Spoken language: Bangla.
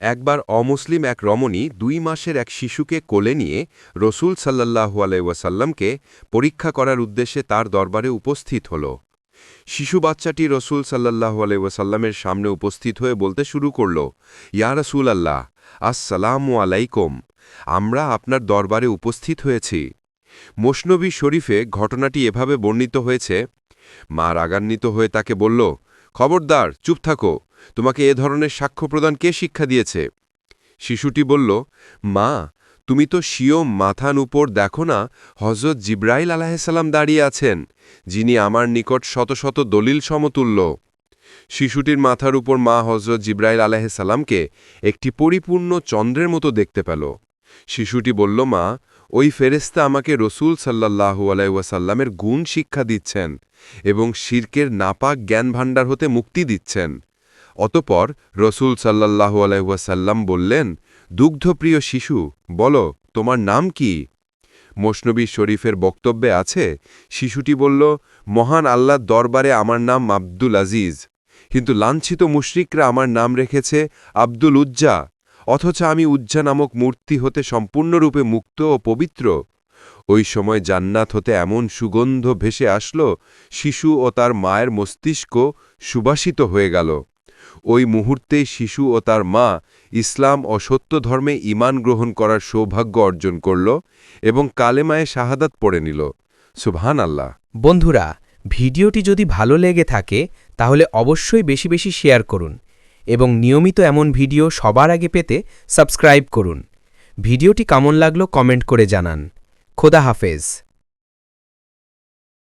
একবার অমুসলিম এক রমণী দুই মাসের এক শিশুকে কোলে নিয়ে রসুল সাল্লাহু আলাইসাল্লামকে পরীক্ষা করার উদ্দেশ্যে তার দরবারে উপস্থিত হল। শিশু বাচ্চাটি রসুল সাল্লাহু আলাইসাল্লামের সামনে উপস্থিত হয়ে বলতে শুরু করল, ইয়া রসুল আল্লাহ আসসালামু আলাইকুম, আমরা আপনার দরবারে উপস্থিত হয়েছি। মোশনবী শরীফে ঘটনাটি এভাবে বর্ণিত হয়েছে, মা রাগান্বিত হয়ে তাকে বলল খবরদার, চুপ থাকো। তোমাকে এ ধরনের সাক্ষ্য প্রদান কে শিক্ষা দিয়েছে? শিশুটি বলল, মা, তুমি তো শিও মাথান উপর দেখো না হজরত জিব্রাইল আলাহিসাল্লাম দাঁড়িয়ে আছেন, যিনি আমার নিকট শত শত দলিল সমতুল্য। শিশুটির মাথার উপর মা হজরত জিব্রাইল আলাহিসাল্লামকে একটি পরিপূর্ণ চন্দ্রের মতো দেখতে পেল। শিশুটি বলল, মা ওই ফেরেস্তা আমাকে রসুল সাল্লাহু আলাইসাল্লামের গুণ শিক্ষা দিচ্ছেন এবং শির্কের নাপাক জ্ঞান ভাণ্ডার হতে মুক্তি দিচ্ছেন। অতপর রসুল সাল্লাহু আলাইসাল্লাম বললেন, দুগ্ধপ্রিয় শিশু, বলো, তোমার নাম কি? মোশনবী শরীফের বক্তব্যে আছে, শিশুটি বলল, মহান আল্লাহর দরবারে আমার নাম আব্দুল আজিজ, কিন্তু লাঞ্ছিত মুশরিকরা আমার নাম রেখেছে আব্দুল উজ্জা অথচ আমি উজ্জা নামক মূর্তি হতে সম্পূর্ণরূপে মুক্ত ও পবিত্র। ওই সময় জান্নাত হতে এমন সুগন্ধ ভেসে আসল, শিশু ও তার মায়ের মস্তিষ্ক সুবাসিত হয়ে গেল। ওই মুহূর্তেই শিশু ও তার মা ইসলাম ও সত্য ধর্মে ইমান গ্রহণ করার সৌভাগ্য অর্জন করল এবং কালেমায়ে শাহাদাত পড়ে নিল। সুবহান আল্লাহ বন্ধুরা, ভিডিওটি যদি ভালো লেগে থাকে, তাহলে অবশ্যই বেশি বেশি শেয়ার করুন। এবং নিয়মিত এমন ভিডিও সবার আগে পেতে সাবস্ক্রাইব করুন। ভিডিওটি কেমন লাগল কমেন্ট করে জানান। খোদা হাফেজ।